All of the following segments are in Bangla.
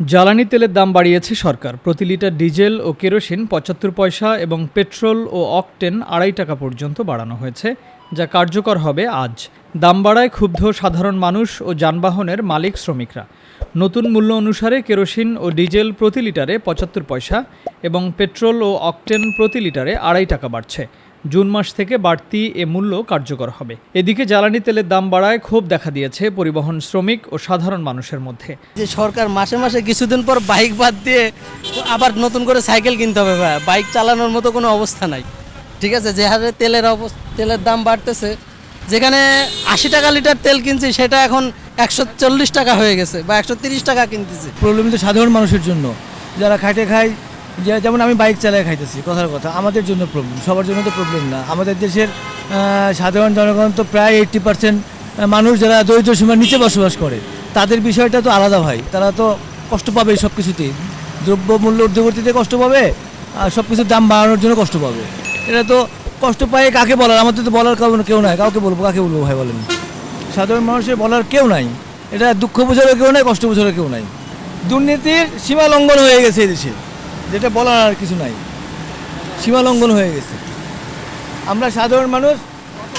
জ্বালানি তেলের দাম বাড়িয়েছে সরকার। প্রতি লিটার ডিজেল ও কেরোসিন পঁচাত্তর পয়সা এবং পেট্রোল ও অকটেন আড়াই টাকা পর্যন্ত বাড়ানো হয়েছে, যা কার্যকর হবে আজ। দাম বাড়ায় ক্ষুব্ধ সাধারণ মানুষ ও যানবাহনের মালিক শ্রমিকরা। নতুন মূল্য অনুসারে কেরোসিন ও ডিজেল প্রতি লিটারে পঁচাত্তর পয়সা এবং পেট্রোল ও অকটেন প্রতি লিটারে আড়াই টাকা বাড়ছে। জুন মাস থেকে বাড়তি এ মূল্য কার্যকর হবে। এদিকে জ্বালানি তেলের দাম বাড়ায় ক্ষোভ দেখা দিয়েছে পরিবহন শ্রমিক ও সাধারণ মানুষের মধ্যে। যে সরকার মাসে মাসে কিছুদিন পর বাইক বাদ দিয়ে আবার নতুন করে সাইকেল কিনতে হবে ভাই। বাইক চালানোর মতো কোনো অবস্থা নাই। ঠিক আছে যে হারে তেলের অবস্থা তেলের দাম বাড়তেছে যেখানে আশি টাকা লিটার তেল কিনছি সেটা এখন একশো চল্লিশ টাকা হয়ে গেছে বা একশো তিরিশ টাকা কিনতেছে। প্রবলেম তো সাধারণ মানুষের জন্য। যারা খাটে খায় যেমন আমি বাইক চালায় খাইতেছি, কথার কথা, আমাদের জন্য প্রবলেম সবার জন্য তো প্রবলেম না। আমাদের দেশের সাধারণ জনগণ তো প্রায় এইট্টি পার্সেন্ট মানুষ যারা দরিদ্র সীমার নিচে বসবাস করে, তাদের বিষয়টা তো আলাদা ভাই। তারা তো কষ্ট পাবে সব কিছুতেই দ্রব্য মূল্য ঊর্ধ্বগতিতে কষ্ট পাবে, আর সব কিছুর দাম বাড়ানোর জন্য কষ্ট পাবে। এটা তো কষ্ট পায় কাকে বলার? আমাদের তো বলার কারণ কেউ নাই। কাউকে বলব, কাকে বলব ভাই বলেন? সাধারণ মানুষের বলার কেউ নাই। এটা দুঃখ বোঝারও কেউ নাই, কষ্ট বোঝারও কেউ নাই। দুর্নীতির সীমা লঙ্ঘন হয়ে গেছে এই দেশে। যেটা বলার আর কিছু নাই। সীমা লঙ্ঘন হয়ে গেছে। আমরা সাধারণ মানুষ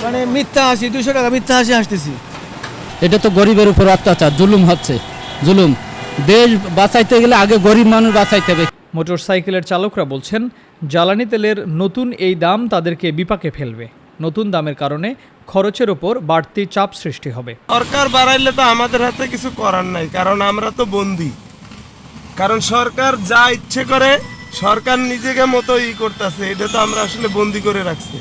মানে মিথ্যা হাসি দুশো টাকা মিথ্যা হাসি হাসতেছি। এটা তো গরিবের উপর অত্যাচার জুলুম হচ্ছে জুলুম। দেশ বাঁচাইতে গেলে আগে গরিব মানুষ বাঁচাইতে হবে। মোটরসাইকেলের চালকরা বলছেন জ্বালানি তেলের নতুন এই দাম তাদেরকে বিপাকে ফেলবে। নতুন দামের কারণে খরচের ওপর বাড়তি চাপ সৃষ্টি হবে। সরকার বাড়াইলে তো আমাদের হাতে কিছু করার নাই কারণ আমরা তো বন্দি। কারণ সরকার যা ইচ্ছে করে, সরকার নিজেকে মতো ই করতেছে, এটা তো আমরা আসলে বন্দি করে রাখছে।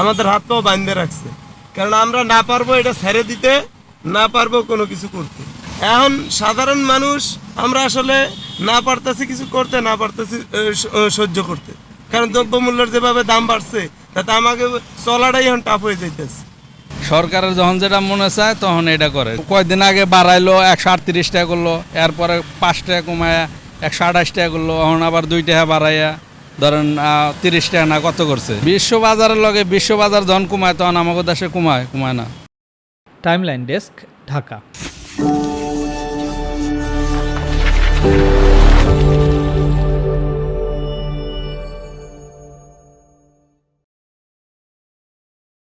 আমাদের হাত পাও বাঁধে রাখছে। কারণ আমরা না পারব এটা ছেড়ে দিতে, না পারব কোনো কিছু করতে। এখন সাধারণ মানুষ, আমরা আসলে না পারতেছি কিছু করতে, না পারতেছি সহ্য করতে। কারণ দ্রব্যমূল্যের যেভাবে দাম বাড়ছে, তাতে আমাকে চলাটাই এখন টাফ হয়ে যাইতেছে। সরকারের যখন যেটা মনে চায়, তখন এটা করে। কয়েকদিন আগে বাড়াইলো, একশো আটত্রিশ টাকা করল, এরপরে পাঁচ টাকা কমায়া একশো আঠাশ টাকা করল, এখন আবার দুই টাকা বাড়াইয়া ধরেন তিরিশ টাকা না কত করছে। বিশ্ব বাজারের লগে বিশ্ব বাজার যখন কমায়, তখন আমাদের দেশে কমায় কমায় না। Timeline desk, Dhaka.